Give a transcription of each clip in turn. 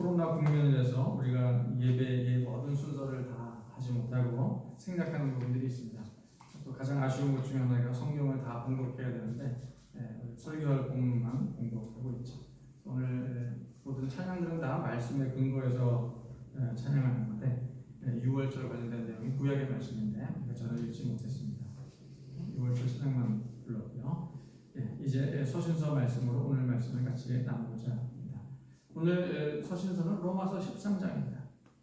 코로나 국면에서 우리가 예배의 모든 순서를 다 하지 못하고 생략하는 부분들이 있습니다. 또 가장 아쉬운 것 중에 하나가 성경을 다 봉독해야 되는데 예, 설교할 본문만 봉독하고 있죠. 오늘 예, 모든 찬양들은 다 말씀의 근거에서 예, 찬양하는 건데 예, 6월절 관련된 내용이 구약의 말씀인데 우리가 전혀 읽지 못했습니다. 6월절 찬양만 불렀고요. 예, 이제 서신서 말씀으로 오늘 말씀을 같이 나누고자. 오늘 예, 서신서는 로마서 13장입니다.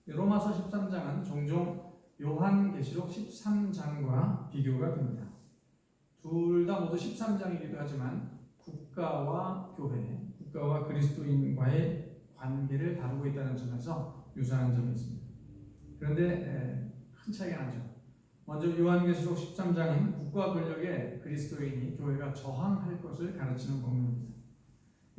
로마서 13장은 종종 요한계시록 13장과 비교가 됩니다. 둘 다 모두 13장이기도 하지만 국가와 교회, 국가와 그리스도인과의 관계를 다루고 있다는 점에서 유사한 점이 있습니다. 그런데 에, 큰 차이가 나죠. 먼저 요한계시록 13장은 국가 권력에 그리스도인이 교회가 저항할 것을 가르치는 본문입니다.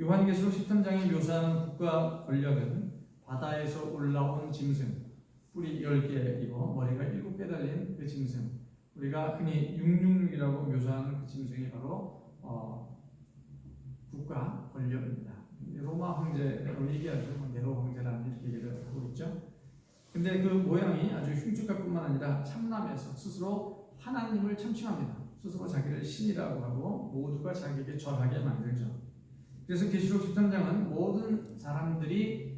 요한계시록 13장이 묘사하는 국가 권력은 바다에서 올라온 짐승, 뿔이 10개이고 머리가 7개 달린 그 짐승, 우리가 흔히 666이라고 묘사하는 그 짐승이 바로 어, 국가 권력입니다. 로마 황제로 얘기하죠. 뭐 네로 황제라는 이렇게 얘기를 하고 있죠. 근데 그 모양이 아주 흉측할 뿐만 아니라 참남해서 스스로 하나님을 참칭합니다. 스스로 자기를 신이라고 하고 모두가 자기에게 절하게 만들죠. 그래서 계시록 13장은 모든 사람들이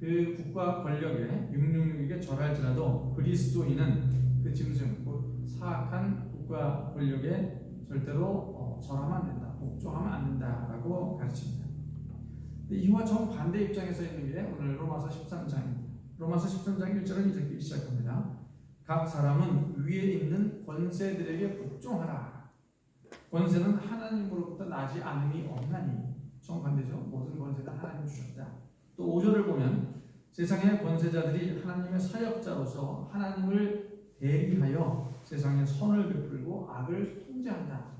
그 국가 권력에 666에게 절할지라도 그리스도인은 그 짐승, 곧 사악한 국가 권력에 절대로 어, 절하면 안 된다, 복종하면 안 된다라고 가르칩니다. 이와 정반대 입장에서 있는 게 오늘 로마서 13장입니다. 로마서 13장 1절은 이렇게 시작합니다. 각 사람은 위에 있는 권세들에게 복종하라. 권세는 하나님으로부터 나지 않음이 없나니 정반대죠. 모든 권세는 하나님 주셨다. 또 5절을 보면 세상의 권세자들이 하나님의 사역자로서 하나님을 대리하여 세상에 선을 베풀고 악을 통제한다.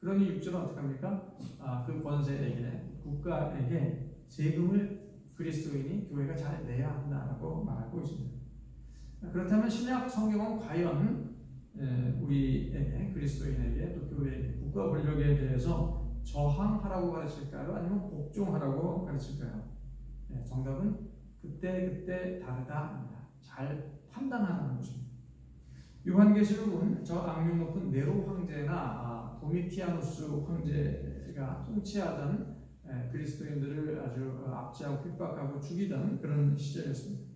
그러니 6절은 어떻게 합니까? 아, 그 권세에게 국가에게 세금을 그리스도인이 교회가 잘 내야 한다라고 말하고 있습니다. 그렇다면 신약 성경은 과연 에, 우리에게 그리스도인에게 또 교회에게 국가 권력에 대해서 저항하라고 가르칠까요? 아니면 복종하라고 가르칠까요? 네, 정답은 그때 그때 다르다입니다. 잘 판단하라는 것입니다. 요한계시록은 저 악명 높은 네로 황제나 아, 도미티아누스 황제가 통치하던 에, 그리스도인들을 아주 어, 압제하고 핍박하고 죽이던 그런 시절이었습니다.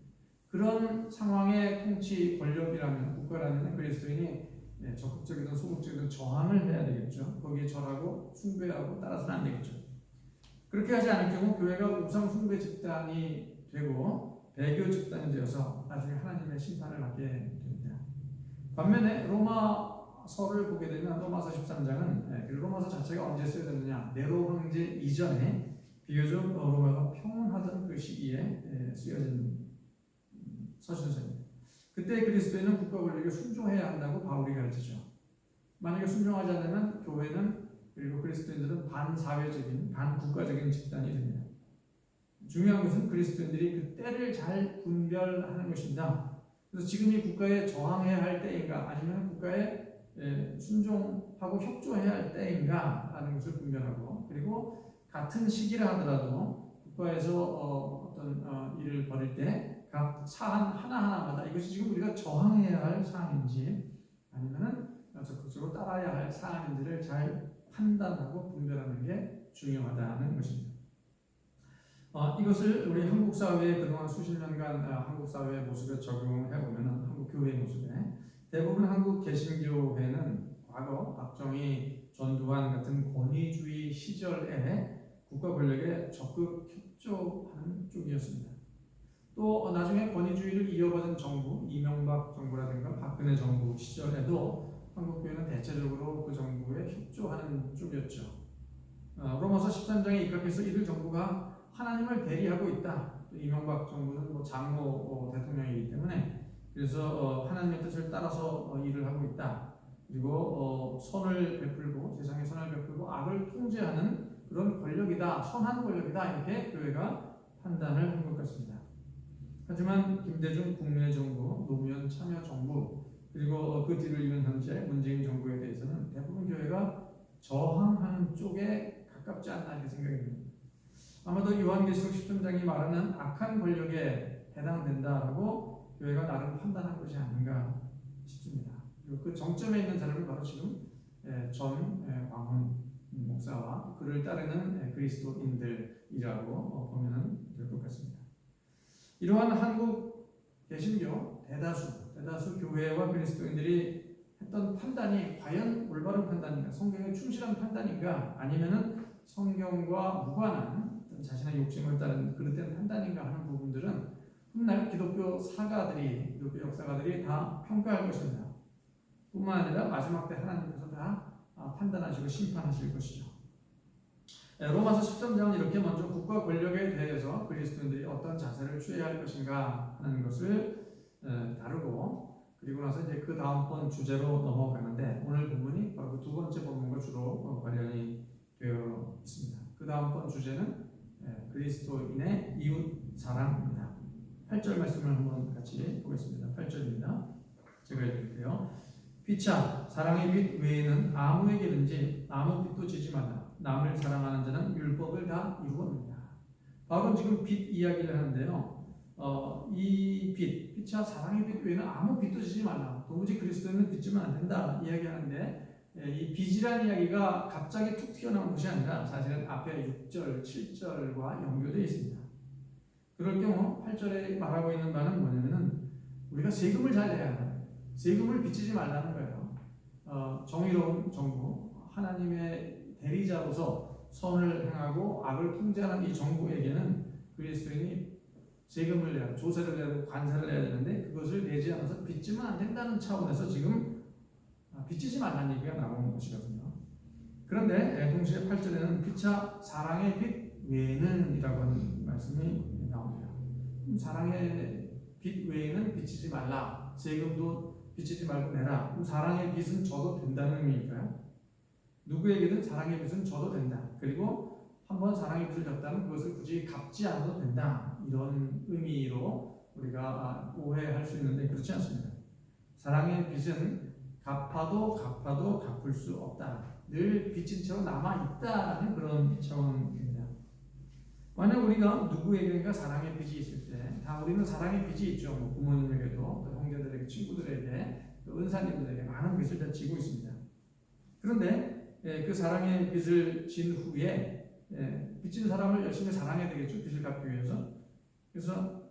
그런 상황의 통치 권력이라면 국가라면 그리스도인이 네, 적극적이든 소극적이든 저항을 해야 되겠죠. 거기에 절하고 숭배하고 따라서는 안 되겠죠. 그렇게 하지 않을 경우 교회가 우상 숭배 집단이 되고 배교 집단이 되어서 나중에 하나님의 심판을 받게 됩니다. 반면에 로마서를 보게 되면 로마서 13장은 네, 로마서 자체가 언제 쓰여졌느냐 네로 황제 이전에 비교적 로마가 평온하던 그 시기에 네, 쓰여진 서신서입니다. 그때 그리스도인은 국가 권력에 순종해야 한다고 바울이 가르치죠. 만약에 순종하지 않으면 교회는 그리고 그리스도인들은 반사회적인, 반국가적인 집단이 됩니다. 중요한 것은 그리스도인들이 그 때를 잘 분별하는 것입니다. 그래서 지금이 국가에 저항해야 할 때인가 아니면 국가에 순종하고 협조해야 할 때인가 라는 것을 분별하고 그리고 같은 시기라 하더라도 국가에서 어, 떤 일을 벌일 때 각 사안 하나하나마다 이것이 지금 우리가 저항해야 할 사안인지 아니면은 적극적으로 따라야 할 사안인지를 잘 판단하고 분별하는 게 중요하다는 것입니다. 어, 이것을 우리 한국 사회에 그동안 수십 년간 어, 한국 사회 모습에 적용해 보면 한국 교회 모습에 대부분 한국 개신교회는 과거 박정희, 전두환 같은 권위주의 시절에 국가 권력에 적극 협조하는 쪽이었습니다. 또 나중에 권위주의를 이어받은 정부, 이명박 정부라든가 박근혜 정부 시절에도 한국 교회는 대체적으로 그 정부에 협조하는 쪽이었죠. 어, 로마서 13장에 입각해서 이들 정부가 하나님을 대리하고 있다. 이명박 정부는 뭐 장모 어, 대통령이기 때문에 그래서 어, 하나님의 뜻을 따라서 어, 일을 하고 있다. 그리고 어, 선을 베풀고 세상에 선을 베풀고 악을 통제하는 그런 권력이다. 선한 권력이다. 이렇게 교회가 판단을 한 것 같습니다. 하지만 김대중 국민의 정부, 노무현 참여 정부, 그리고 그 뒤를 이은 현재 문재인 정부에 대해서는 대부분 교회가 저항하는 쪽에 가깝지 않나 이렇게 생각이 듭니다. 아마도 요한계시록 10장이 말하는 악한 권력에 해당된다라고 교회가 나름 판단한 것이 아닌가 싶습니다. 그리고 그 정점에 있는 사람이 바로 지금 예, 전 예, 광훈 목사와 그를 따르는 예, 그리스도인들이라고 어, 보면 될 것 같습니다. 이러한 한국 개신교 대다수 대다수 교회와 그리스도인들이 했던 판단이 과연 올바른 판단인가, 성경에 충실한 판단인가, 아니면은 성경과 무관한 자신의 욕심을 따른 그릇된 판단인가 하는 부분들은 훗날 기독교 사가들이 기독교 역사가들이 다 평가할 것입니다. 뿐만 아니라 마지막 때 하나님께서 다 아, 판단하시고 심판하실 것이죠. 네, 로마서 13장은 이렇게 먼저 국가 권력에 대해서 그리스도인들이 어떤 자세를 취해야 할 것인가 하는 것을 에, 다루고 그리고 나서 이제 그 다음번 주제로 넘어가는데 오늘 본문이 바로 그 두 번째 본문과 주로 어, 관련이 되어 있습니다. 그 다음번 주제는 에, 그리스도인의 이웃 사랑입니다. 8절 말씀을 한번 같이 보겠습니다. 8절입니다. 제가 읽을게요. 피차 사랑의 빛 외에는 아무에게든지 아무 빛도 지지 말라. 남을 사랑하는 자는 율법을 다 이루었느냐. 바울은 지금 빛 이야기를 하는데요. 어, 이 빛, 빛이야 사랑의 빛 외에는 아무 빛도 지지 말라. 도무지 그리스도인은 빛지면 안 된다. 이야기하는데 예, 이 빛이라는 이야기가 갑자기 툭 튀어나온 것이 아니라 사실은 앞에 6절, 7절과 연결되어 있습니다. 그럴 경우 8절에 말하고 있는 바는 뭐냐면은 우리가 세금을 잘 내야 한다. 세금을 빚지지 말라는 거예요. 어, 정의로운 정부, 하나님의 대리자로서 선을 행하고 악을 통제하는 이 정부에게는 그리스도인이 세금을 내야, 조세를 내야 되고 관세를 내야 되는데 그것을 내지 않아서 빚지면 안 된다는 차원에서 지금 아, 빚지지 말라는 얘기가 나오는 것이거든요. 그런데 동시에 8절에는 피차 사랑의 빛 외에는 이라고 하는 말씀이 나옵니다. 사랑의 빛 외에는 빚지지 말라. 세금도 빚지지 말고 내라. 사랑의 빚은 져도 된다는 의미일까요? 누구에게든 사랑의 빚은 져도 된다. 그리고 한번 사랑의 빚을 졌다면 그것을 굳이 갚지 않아도 된다. 이런 의미로 우리가 오해할 수 있는데 그렇지 않습니다. 사랑의 빚은 갚아도 갚아도 갚을 수 없다. 늘 빚진 채로 남아 있다라는 그런 차원입니다. 만약 우리가 누구에게인가 사랑의 빚이 있을 때, 다 우리는 사랑의 빚이 있죠. 뭐 부모님에게도, 또 형제들에게, 친구들에게, 또 은사님들에게 많은 빚을 다 지고 있습니다. 그런데 예, 그 사랑의 빚을 진 후에 예, 빚진 사람을 열심히 사랑해야 되겠죠. 빚을 갚기 위해서. 그래서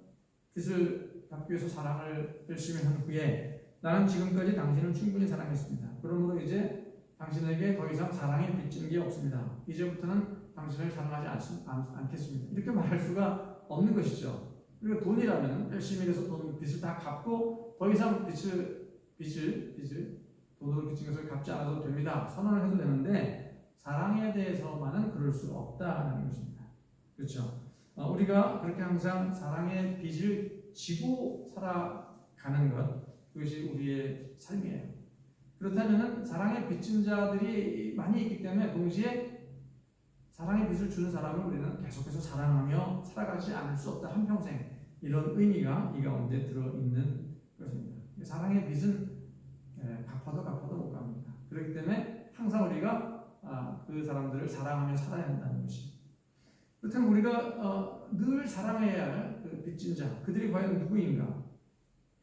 빚을 갚기 위해서 사랑을 열심히 한 후에 나는 지금까지 당신을 충분히 사랑했습니다. 그러므로 이제 당신에게 더 이상 사랑에 빚진 게 없습니다. 이제부터는 당신을 사랑하지 않, 않, 않겠습니다. 이렇게 말할 수가 없는 것이죠. 그리고 돈이라면 열심히 해서 돈 빚을 다 갚고 더 이상 빚을 빚을 빚을 빚진 것을 갚지 않아도 됩니다. 선언을 해도 되는데 사랑에 대해서만은 그럴 수 없다는 것입니다. 그렇죠? 어, 우리가 그렇게 항상 사랑의 빚을 지고 살아가는 것 그것이 우리의 삶이에요. 그렇다면 사랑의 빚진 자들이 많이 있기 때문에 동시에 사랑의 빚을 주는 사람을 우리는 계속해서 사랑하며 살아가지 않을 수 없다 한평생 이런 의미가 이 가운데 들어 있는 것입니다. 사랑의 빚은 예, 갚아도 갚아도 못 갚니다. 그렇기 때문에 항상 우리가 아, 그 사람들을 사랑하며 살아야 한다는 것이. 그렇다면 우리가 어, 늘 사랑해야 할 그 빚진 자, 그들이 과연 누구인가에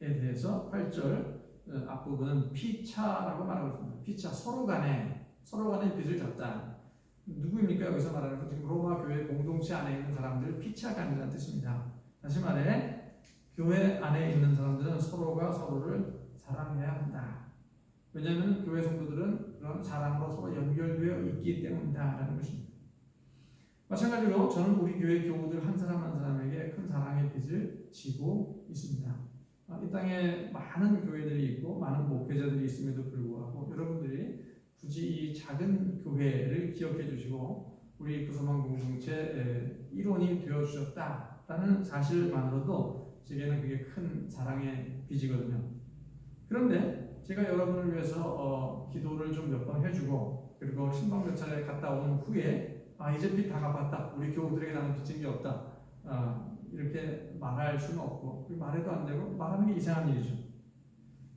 대해서 8절 어, 앞부분은 피차라고 말하고 있습니다. 피차 서로 간에 서로 간에 빚을 졌다. 누구입니까? 여기서 말하는 건 지금 로마 교회 공동체 안에 있는 사람들 피차간이라는 뜻입니다. 다시 말해 교회 안에 있는 사람들은 서로가 서로를 사랑해야 한다. 왜냐하면 교회 성도들은 그런 사랑으로 서로 연결되어 있기 때문이다라는 것입니다. 마찬가지로 저는 우리 교회 교우들 한 사람 한 사람에게 큰 사랑의 빚을 지고 있습니다. 아, 이 땅에 많은 교회들이 있고 많은 목회자들이 있음에도 불구하고 여러분들이 굳이 이 작은 교회를 기억해 주시고 우리 구소만 공동체 일원이 되어 주셨다라는 사실만으로도 제게는 그게 큰 사랑의 빚이거든요. 그런데 제가 여러분을 위해서 어, 기도를 좀 몇 번 해주고 그리고 신방 몇 차례 갔다 온 후에 아 이제 빚 다 갚았다 우리 교우들에게 나는 빚진 게 없다 아, 이렇게 말할 수는 없고 말해도 안 되고 말하는 게 이상한 일이죠.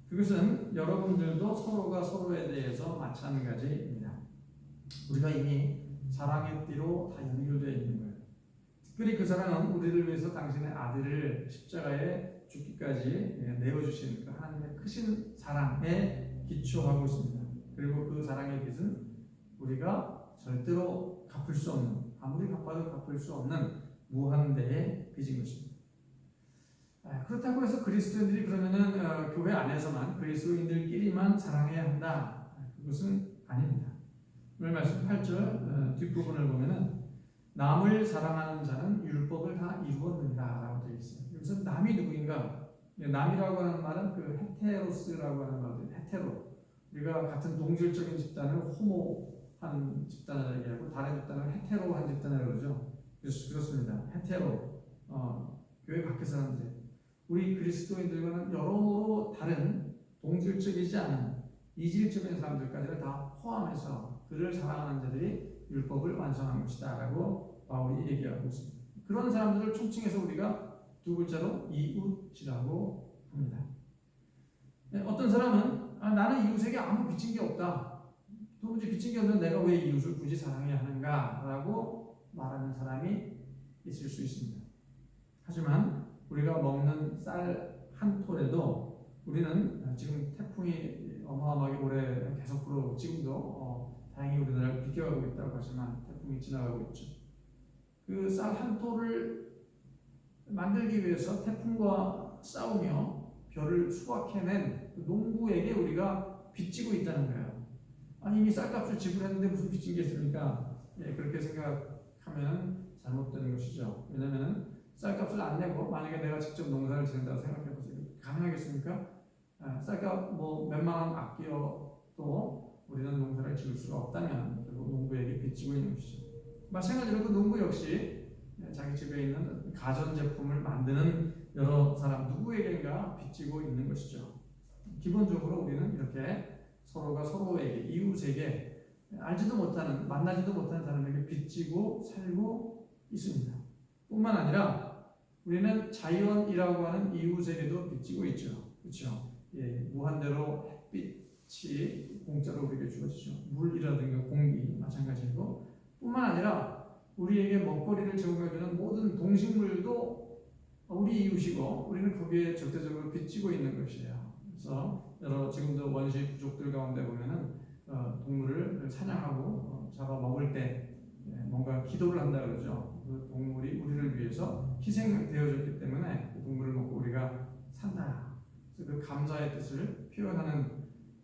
그것은 여러분들도 서로가 서로에 대해서 마찬가지입니다. 우리가 이미 사랑의 띠로 다 연결되어 있는 거예요. 특별히 그 사랑은 우리를 위해서 당신의 아들을 십자가에 죽기까지 예, 내어주신 그 하나님의 크신 사랑에 기초하고 있습니다. 그리고 그 사랑의 빚은 우리가 절대로 갚을 수 없는 아무리 갚아도 갚을 수 없는 무한대의 빚인 것입니다. 아, 그렇다고 해서 그리스도인들이 그러면은 어, 교회 안에서만 그리스도인들끼리만 사랑해야 한다. 그것은 아닙니다. 오늘 말씀 8절 어, 뒷부분을 보면은 남을 사랑하는 자는 율법을 다 이루었는다라 여기서 남이 누구인가? 예, 남이라고 하는 말은 그 헤테로스라고 하는 말이에요. 헤테로. 우리가 같은 동질적인 집단을 호모한 집단을 얘기하고 다른 집단을 헤테로한 집단을 그러죠. 그래서 그렇습니다. 헤테로. 어, 교회 밖에 사람들. 우리 그리스도인들과는 여러모로 다른 동질적이지 않은 이질적인 사람들까지를 다 포함해서 그를 사랑하는 자들이 율법을 완성한 것이다 라고 바울이 얘기하고 있습니다. 그런 사람들을 총칭해서 우리가 두 글자로 이웃이라고 합니다. 네, 어떤 사람은 아, 나는 이웃에게 아무 빚진 게 없다. 도무지 빚진 게 없는 내가 왜 이웃을 굳이 사랑해야 하는가라고 말하는 사람이 있을 수 있습니다. 하지만 우리가 먹는 쌀 한 톨에도 우리는 지금 태풍이 어마어마하게 오래 계속 불어 지금도 어, 다행히 우리나라를 비껴가고 있다고 하지만 태풍이 지나가고 있죠. 그 쌀 한 톨을 만들기 위해서 태풍과 싸우며 별을 수확해낸 그 농부에게 우리가 빚지고 있다는 거예요. 아니 이미 쌀값을 지불했는데 무슨 빚진 게 있습니까? 예, 그렇게 생각하면 잘못되는 것이죠. 왜냐하면 쌀값을 안 내고 만약에 내가 직접 농사를 지는다고 생각해 보세요. 가능하겠습니까? 아, 쌀값 뭐 몇만 원 아껴도 우리는 농사를 지을 수가 없다면 결국 농부에게 빚지고 있는 것이죠. 마찬가지로 그 농부 역시 자기 집에 있는 가전 제품을 만드는 여러 사람 누구에게인가 빚지고 있는 것이죠. 기본적으로 우리는 이렇게 서로가 서로에게 이웃에게 알지도 못하는 만나지도 못하는 사람에게 빚지고 살고 있습니다. 뿐만 아니라 우리는 자연이라고 하는 이웃에게도 빚지고 있죠. 그렇죠? 예, 무한대로 햇빛이 공짜로 우리에게 주어지죠. 물이라든가 공기 마찬가지고 뿐만 아니라 우리에게 먹거리를 제공해주는 모든 동식물도 우리 이웃이고 우리는 거기에 절대적으로 빚지고 있는 것이에요. 그래서 여러 지금도 원시 부족들 가운데 보면은 어, 동물을 사냥하고 어, 잡아 먹을 때 예, 뭔가 기도를 한다 그러죠. 그 동물이 우리를 위해서 희생되어졌기 때문에 그 동물을 먹고 우리가 산다. 그 감사의 뜻을 표현하는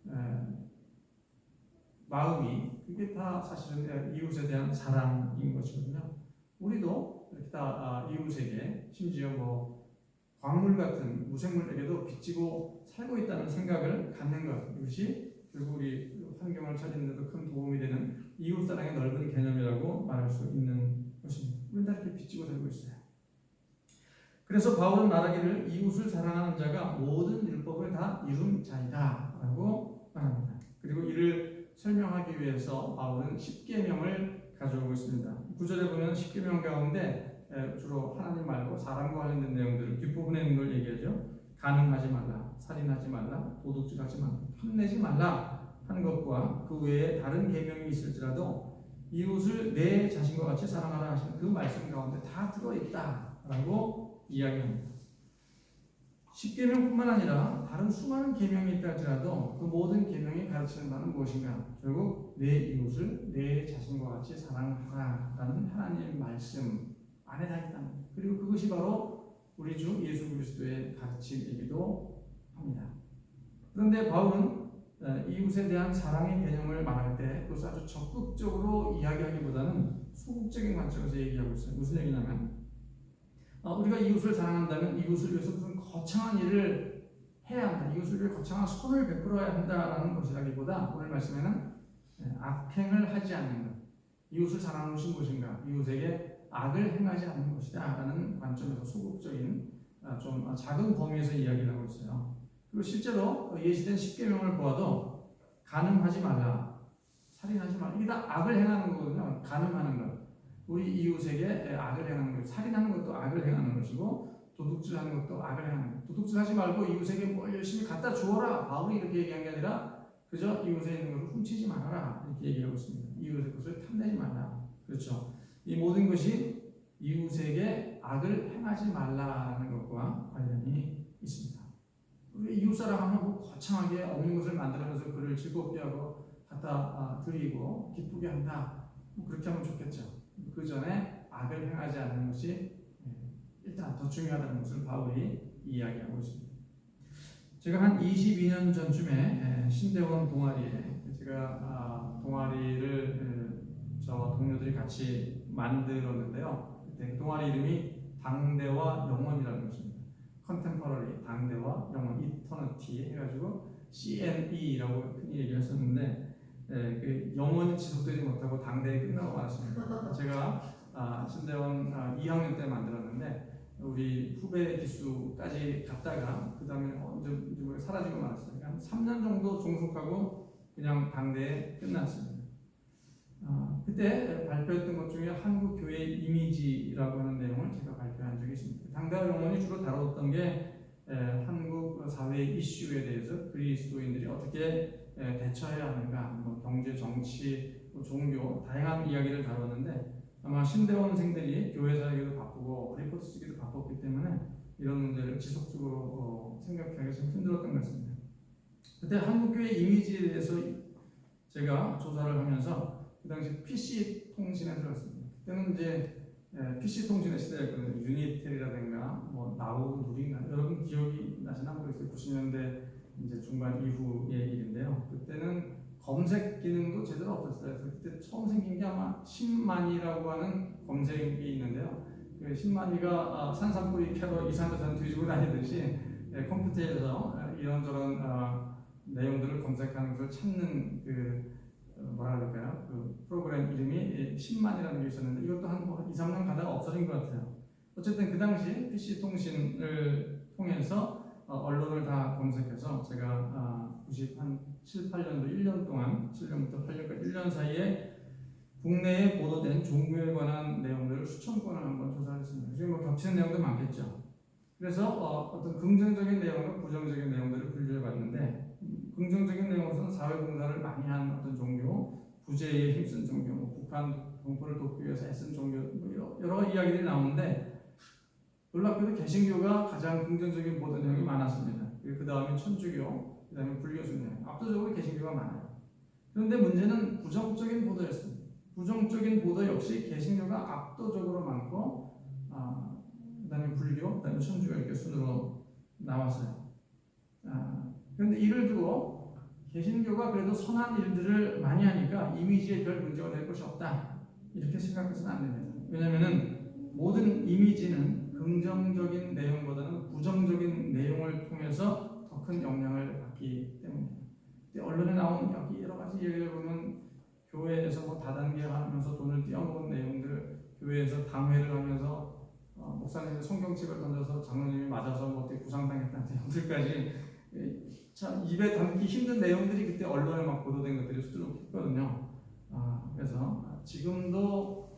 에, 마음이 그게 다 사실은 이웃에 대한 사랑인 것이거든요. 우리도 이렇게 다 아, 이웃에게 심지어 뭐 광물 같은 무생물에게도 빚지고 살고 있다는 생각을 갖는 것 이것이 결국 우리 환경을 찾는데도 큰 도움이 되는 이웃 사랑의 넓은 개념이라고 말할 수 있는 것입니다. 우리는 다 이렇게 빚지고 살고 있어요. 그래서 바울은 말하기를 이웃을 사랑하는 자가 모든 율법을 다 이룬 자이다라고 말합니다. 그리고 이를 설명하기 위해서 바울은 십계명을 가져오고 있습니다. 구절에 보면 십계명 가운데 주로 하나님 말고 사람과 관련된 내용들을 뒷부분에 있는 걸 얘기하죠. 가늠하지 말라, 살인하지 말라, 도둑질하지 말라, 탐내지 말라 하는 것과 그 외에 다른 계명이 있을지라도 이웃을 내 자신과 같이 사랑하라 하시는 그 말씀 가운데 다 들어 있다라고 이야기합니다. 십계명뿐만 아니라 다른 수많은 계명이 있다 할지라도 그 모든 계명이 가르치는 바는 무엇인가? 결국 내 이웃을 내 자신과 같이 사랑하라라는 하나님의 말씀 안에 다 거예요. 그리고 그것이 바로 우리 주 예수 그리스도의 가르침이기도 합니다. 그런데 바울은 이웃에 대한 사랑의 개념을 말할 때 그것을 아주 적극적으로 이야기하기보다는 소극적인 관점에서 얘기하고 있어요. 무슨 얘기냐면 우리가 이웃을 사랑한다면 이웃을 위해서 무슨 거창한 일을 해야 한다. 이웃을 위해 거창한 선을 베풀어야 한다라는 것이라기보다 오늘 말씀에는 악행을 하지 않는 것. 이웃을 사랑하는 것이 무엇인가? 이웃에게 악을 행하지 않는 것이다 라는 관점에서 소극적인 좀 작은 범위에서 이야기를 하고 있어요. 그리고 실제로 예시된 십계명을 보아도 간음하지 말라, 살인하지 말라. 이게 다 악을 행하는 거거든요. 간음하는 것. 우리 이웃에게 악을 행하는 것, 살인하는 것도 악을 행하는 것이고 도둑질하는 것도 악을 행하는 것. 도둑질하지 말고 이웃에게 뭘 열심히 갖다 주어라. 바울이 이렇게 얘기한 게 아니라 그저 이웃에 있는 것을 훔치지 말아라 이렇게 얘기하고 있습니다. 이웃의 것을 탐내지 말라. 그렇죠. 이 모든 것이 이웃에게 악을 행하지 말라는 것과 관련이 있습니다. 우리 이웃 사람 하면 뭐 거창하게 없는 것을 만들어내서 그를 즐겁게 하고 갖다 아, 드리고 기쁘게 한다. 뭐 그렇게 하면 좋겠죠. 그 전에 악을 행하지 않는 것이 예, 일단 더 중요하다는 것을 바울이 이야기하고 있습니다. 제가 한 22년 전쯤에 예, 신대원 동아리에 제가 아, 동아리를 예, 저와 동료들이 같이 만들었는데요. 그때 그 동아리 이름이 당대와 영원이라는 것입니다. 컨템퍼러리 당대와 영원 이터너티 해가지고 CNE라고 흔히 얘기했었는데 예, 그 영원히 지속되지 못하고 당대에 끝나고 말았습니다. 제가 아, 신대원 아, 2학년 때 만들었는데 우리 후배 기수까지 갔다가 그 다음에 언제 언제 사라지고 말았어요. 한 3년 정도 종속하고 그냥 당대에 끝났습니다. 아, 그때 발표했던 것 중에 한국 교회 이미지라고 하는 내용을 제가 발표한 적이 있습니다. 당대와 영혼이 주로 다뤘던 게 에, 한국 사회 이슈에 대해서 그리스도인들이 어떻게 에, 대처해야 하는가, 뭐 경제, 정치, 뭐 종교 다양한 이야기를 다뤘는데 아마 신대원생들이 교회 살기도 바쁘고 리포트 쓰기도 바빴기 때문에 이런 문제를 지속적으로 어, 생각하기 좀 힘들었던 것 같습니다. 그때 한국교회 이미지에 대해서 제가 조사를 하면서 그 당시 PC 통신에 들었습니다. 그때는 이제 예, PC 통신의 시대였거든요. 유니텔이라든가 뭐 나우 누리나 여러분 기억이 나시나 모르겠어요. 90년대 이제 중반 이후의 일인데요. 그때는 검색 기능도 제대로 없었어요. 그때 처음 생긴 게 아마 10만이라고 하는 검색이 있는데요. 그 10만이가 아, 산산뿌리 캐러 이산저산 뒤지고 다니듯이 예, 컴퓨터에서 아, 이런저런 아, 내용들을 검색하는 것을 찾는 그 어, 뭐라 그럴까요? 그 프로그램 이름이 10만이라는 게 있었는데 이것도 한뭐 2, 3년 가다가 없어진 것 같아요. 어쨌든 그 당시 PC 통신을 통해서 어, 언론을 다 검색해서 제가 아, 90한 7, 8년도 1년 동안 7년부터 8년까지 1년 사이에 국내에 보도된 종교에 관한 내용들을 수천 건을 한번 조사했습니다. 지금 뭐 겹치는 내용도 많겠죠. 그래서 어, 어떤 긍정적인 내용과 부정적인 내용들을 분류해 봤는데 음, 긍정적인 내용으로서는 사회봉사를 많이 한 어떤 종교, 부재에 힘쓴 종교, 뭐 북한 동포를 돕기 위해서 애쓴 종교 뭐 여러 이야기들이 나오는데 놀랍게도 개신교가 가장 긍정적인 보도 내용이 많았습니다. 그 다음에 천주교, 그 다음에 불교 순례, 압도적으로 개신교가 많아요. 그런데 문제는 부정적인 보도였습니다. 부정적인 보도 역시 개신교가 압도적으로 많고, 아, 그 다음에 불교, 그 다음에 천주교 이렇게 순으로 나왔어요. 아, 그런데 이를 두고 개신교가 그래도 선한 일들을 많이 하니까 이미지에 별 문제가 될 것이 없다. 이렇게 생각해서는 안 됩니다. 왜냐하면 모든 이미지는 긍정적인 내용보다는 부정적인 내용을 통해서 더 큰 영향을 받기 때문입니다. 언론에 나온 여기 여러 가지 얘기를 보면 교회에서 뭐 다단계 하면서 돈을 띄어먹은 내용들, 교회에서 당회를 하면서 어, 목사님이 성경책을 던져서 장로님이 맞아서 뭐 어떻게 부상당했다는 내용들까지 참 입에 담기 힘든 내용들이 그때 언론에 막 보도된 것들이 수두룩 했거든요. 아, 그래서 지금도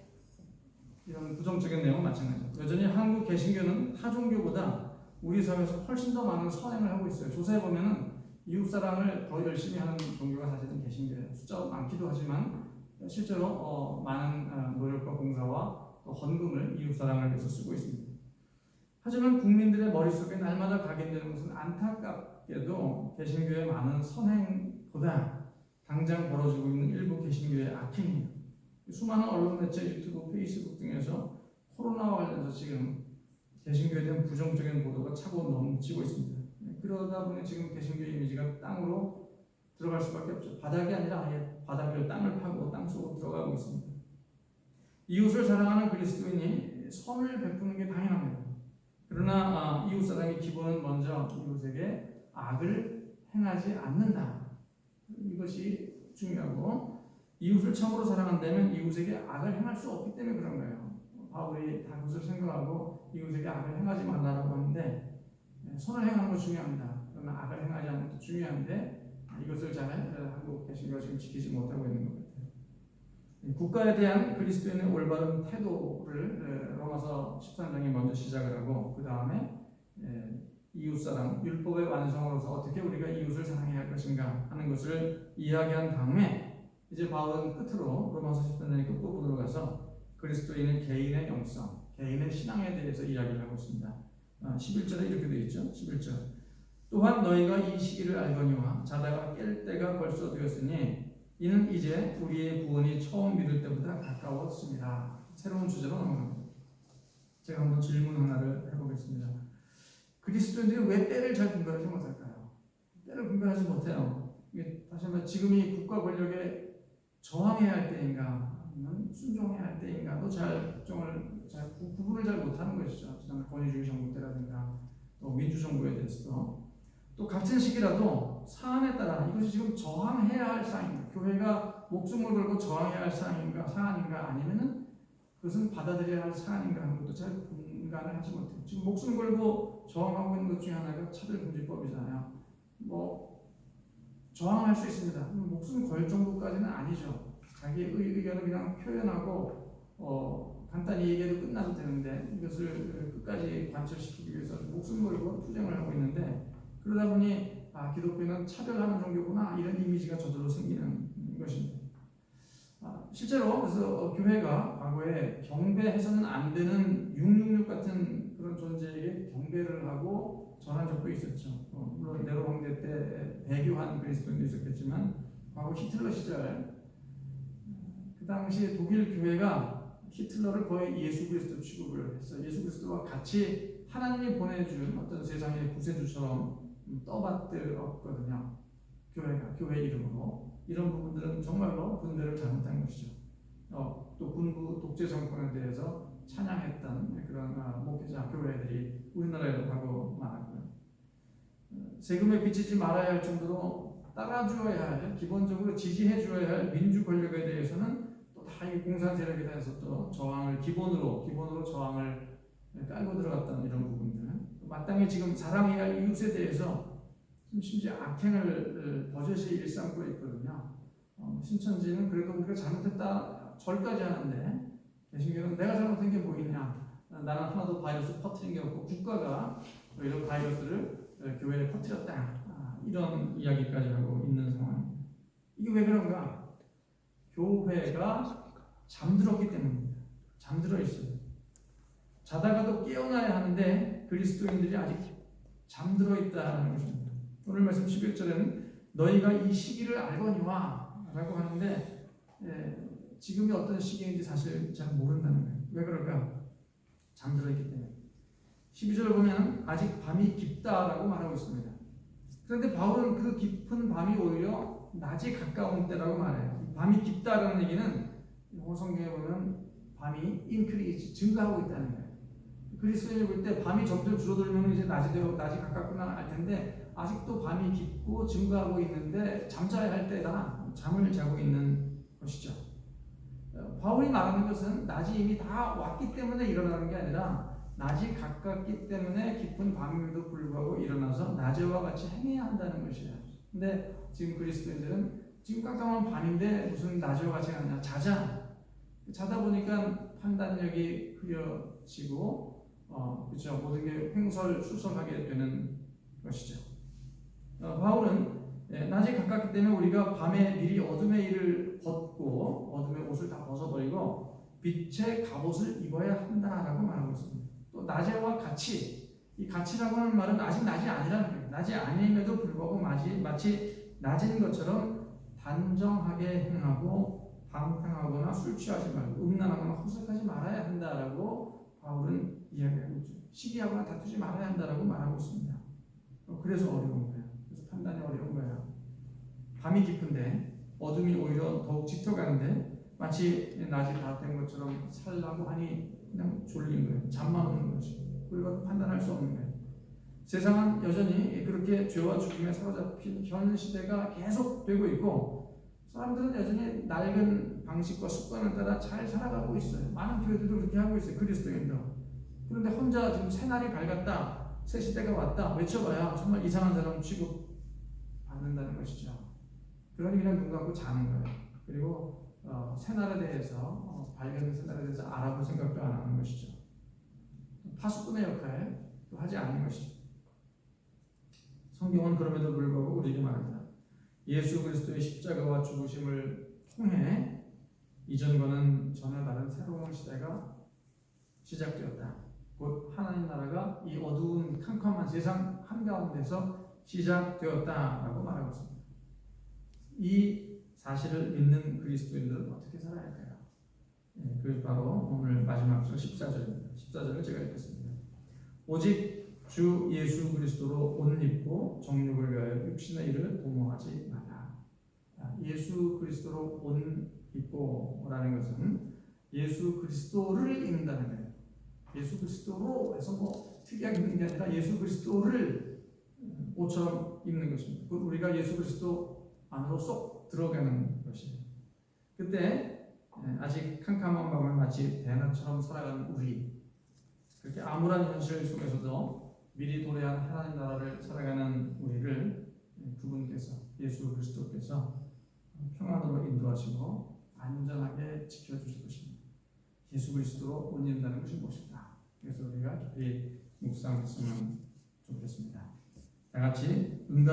이런 부정적인 내용은 마찬가지죠. 여전히 한국 개신교는 타 종교보다 우리 사회에서 훨씬 더 많은 선행을 하고 있어요. 조사해 보면은 이웃 사랑을 더 열심히 하는 종교가 사실은 개신교예요. 숫자가 많기도 하지만 실제로 어, 많은 어, 노력과 봉사와 또 헌금을 이웃 사랑을 위해서 쓰고 있습니다. 하지만 국민들의 머릿속에 날마다 각인되는 것은 안타깝게도 개신교의 많은 선행보다 당장 벌어지고 있는 일부 개신교의 악행입니다. 수많은 언론 매체, 유튜브, 페이스북 등에서 코로나와 관련해서 지금 개신교에 대한 부정적인 보도가 차고 넘치고 있습니다. 그러다 보니 지금 개신교 이미지가 땅으로 들어갈 수밖에 없죠. 바닥이 아니라 아예 바닥을 땅을 파고 땅 속으로 들어가고 있습니다. 이웃을 사랑하는 그리스도인이 선을 베푸는 게 당연합니다. 그러나 아, 이웃 사랑의 기본은 먼저 이웃에게 악을 행하지 않는다. 이것이 중요하고 이웃을 참으로 사랑한다면 이웃에게 악을 행할 수 없기 때문에 그런 거예요. 바울이 다 그것을 생각하고 이웃에게 악을 행하지 말라고 하는데 네, 선을 행하는 것 중요합니다. 그러나 악을 행하지 않는 것도 중요한데 이것을 잘 한국 개신교가 지금 지키지 못하고 있는 것 같아요. 국가에 대한 그리스도인의 올바른 태도를 로마서 13장에 먼저 시작을 하고 그 다음에 이웃사랑 율법의 완성으로서 어떻게 우리가 이웃을 사랑해야 할 것인가 하는 것을 이야기한 다음에 이제 바울은 끝으로 로마서 13장의 끝부분으로 가서 그리스도인의 개인의 영성, 개인의 신앙에 대해서 이야기를 하고 있습니다. 어, 11절에 이렇게 되어 있죠. 11절. 또한 너희가 이 시기를 알거니와 자다가 깰 때가 벌써 되었으니 이는 이제 우리의 구원이 처음 믿을 때보다 가까웠습니다. 새로운 주제로 넘어갑니다. 제가 한번 질문 하나를 해보겠습니다. 그리스도인들이 왜 때를 잘 분별하지 못할까요? 때를 분별하지 못해요. 다시 한번 지금이 국가 권력에 저항해야 할 때인가, 아니면 순종해야 할 때인가도 잘 결정을 잘 구, 구분을 잘 못하는 것이죠. 지난 권위주의 정부 때라든가 또 민주 정부에 대해서도 또 같은 시기라도 사안에 따라 이것이 지금 저항해야 할 사안인가, 교회가 목숨을 걸고 저항해야 할 사안인가, 사안인가 아니면은 그것은 받아들여야 할 사안인가 하는 것도 잘 분간을 하지 못해요. 지금 목숨 걸고 저항하고 있는 것 중에 하나가 차별금지법이잖아요. 뭐 저항할 수 있습니다. 목숨 걸 정도까지는 아니죠. 자기의 의- 의견을 그냥 표현하고 어, 간단히 얘기해도 끝나도 되는데 이것을 끝까지 관철시키기 위해서 목숨 걸고 투쟁을 하고 있는데 그러다 보니 아 기독교는 차별하는 종교구나 이런 이미지가 저절로 생기는 것입니다. 아, 실제로 그래서 어, 교회가 과거에 경배해서는 안 되는 666 같은 그런 존재에게 경배를 하고 전한 적도 있었죠. 어, 물론 네로 황제 때 배교한 그리스도인도 있었겠지만 과거 히틀러 시절 그 당시 독일 교회가 히틀러를 거의 예수 그리스도 취급을 했어요. 예수 그리스도와 같이 하나님이 보내준 어떤 세상의 구세주처럼 떠받들었거든요. 교회가 교회 이름으로 이런 부분들은 정말로 군대를 잘못한 것이죠. 어, 또 군부 독재 정권에 대해서 찬양했던 그런 아, 목회자 교회들이 우리나라에도 과거 많았고요. 어, 세금에 비치지 말아야 할 정도로 따라주어야 할 기본적으로 지지해 주어야 할 민주 권력에 대해서는 또다 공산 세력에 대해서 또 저항을 기본으로 기본으로 저항을 깔고 들어갔던 이런 부분들 마땅히 지금 사랑해야 할 이웃에 대해서 좀 심지어 악행을 어, 버젓이 일삼고 있거든요. 어, 신천지는 그래도 우리가 잘못했다 절까지 하는데 개 신교는 내가 잘못한 게뭐 있냐? 나는 하나도 바이러스 퍼뜨린 게 없고 국가가 뭐 이런 바이러스를 어, 교회에 퍼뜨렸다. 아, 이런 이야기까지 하고 있는 상황입니다. 이게 왜 그런가? 교회가 잠들었기 때문입니다. 잠들어 있어요. 자다가도 깨어나야 하는데 그리스도인들이 아직 잠들어 있다는 것입니다. 오늘 말씀 11절에는 너희가 이 시기를 알거니와 라고 하는데 예, 지금이 어떤 시기인지 사실 잘 모른다는 거예요. 왜 그럴까? 잠들어 있기 때문에. 12절 보면 아직 밤이 깊다라고 말하고 있습니다. 그런데 바울은 그 깊은 밤이 오히려 낮이 가까운 때라고 말해요. 밤이 깊다라는 얘기는 영어 성경에 보면 밤이 increase 증가하고 있다는 거예요. 그리스도인이 볼 때 밤이 점점 줄어들면 이제 낮이 되고 낮이 가깝구나 할 텐데 아직도 밤이 깊고 증가하고 있는데 잠자야 할 때다 잠을 자고 있는 것이죠. 어, 바울이 말하는 것은 낮이 이미 다 왔기 때문에 일어나는 게 아니라 낮이 가깝기 때문에 깊은 밤임에도 불구하고 일어나서 낮에와 같이 행해야 한다는 것이에요. 근데 지금 그리스도인들은 지금 깜깜한 밤인데 무슨 낮에와 같이 하냐 자자 자다 보니까 판단력이 흐려지고 어 그렇죠 모든 게 횡설수설하게 되는 것이죠. 어, 바울은 예, 낮에 가깝기 때문에 우리가 밤에 미리 어둠의 일을 벗고 어둠의 옷을 다 벗어버리고 빛의 갑옷을 입어야 한다라고 말하고 있습니다. 또 낮에와 같이 이 같이라고 하는 말은 아직 낮이 아니라는 거예요. 낮이 아님에도 불구하고 마치, 마치 낮인 것처럼 단정하게 행하고 방탕하거나 술 취하지 말고 음란하거나 호색하지 말아야 한다라고 바울은 이야기하고 있죠. 시기하거나 다투지 말아야 한다라고 말하고 있습니다. 어, 그래서 어려운 거예요. 그래서 판단이 어려운 거예요. 밤이 깊은데 어둠이 오히려 더욱 짙어가는데 마치 낮이 다 된 것처럼 살라고 하니 그냥 졸린 거예요. 잠만 오는 거지. 우리가 판단할 수 없는 거예요. 세상은 여전히 그렇게 죄와 죽음에 사로잡힌 현 시대가 계속 되고 있고 사람들은 여전히 낡은 방식과 습관을 따라 잘 살아가고 있어요. 많은 교회들도 그렇게 하고 있어요. 그리스도인도. 그런데 혼자 지금 새날이 밝았다, 새 시대가 왔다 외쳐봐야 정말 이상한 사람 취급 받는다는 것이죠. 그러니 그냥 눈 감고 자는 거예요. 그리고 어, 새날에 대해서 어, 밝은 새날에 대해서 알아볼 생각도 안 하는 것이죠. 파수꾼의 역할 도 하지 않는 것이죠. 성경은 그럼에도 불구하고 우리에게 말합니다. 예수 그리스도의 십자가와 죽으심을 통해 이전과는 전혀 다른 새로운 시대가 시작되었다. 곧 하나님 나라가 이 어두운 캄캄한 세상 한가운데서 시작되었다라고 말하고 있습니다. 이 사실을 믿는 그리스도인들은 어떻게 살아야 할까요? 예, 그것이 바로 오늘 마지막 절 14절입니다. 14절을 제가 읽겠습니다. 오직 주 예수 그리스도로 옷 입고 정욕을 위하여 육신의 일을 도모하지 마라. 아, 예수 그리스도로 옷 입고라는 것은 예수 그리스도를 입는다는 거예요. 예수 그리스도로 해서 뭐 특이하게 입는 게 아니라 예수 그리스도를 음, 옷처럼 입는 것입니다. 곧 우리가 예수 그리스도 안으로 쏙 들어가는 것이에요. 그때 예, 아직 캄캄한 밤을 마치 대낮처럼 살아가는 우리 그렇게 암울한 현실 속에서도 미리 도래한 하나님 나라를 살아가는 우리를 예, 그분께서 예수 그리스도께서 평안으로 인도하시고 안전하게 지켜주실 것입니다. 예수 그리스도로 옷 입는다는 것이 무엇일까? 그래서 우리가 깊이 묵상했으면 좋겠습니다. 다 같이 응답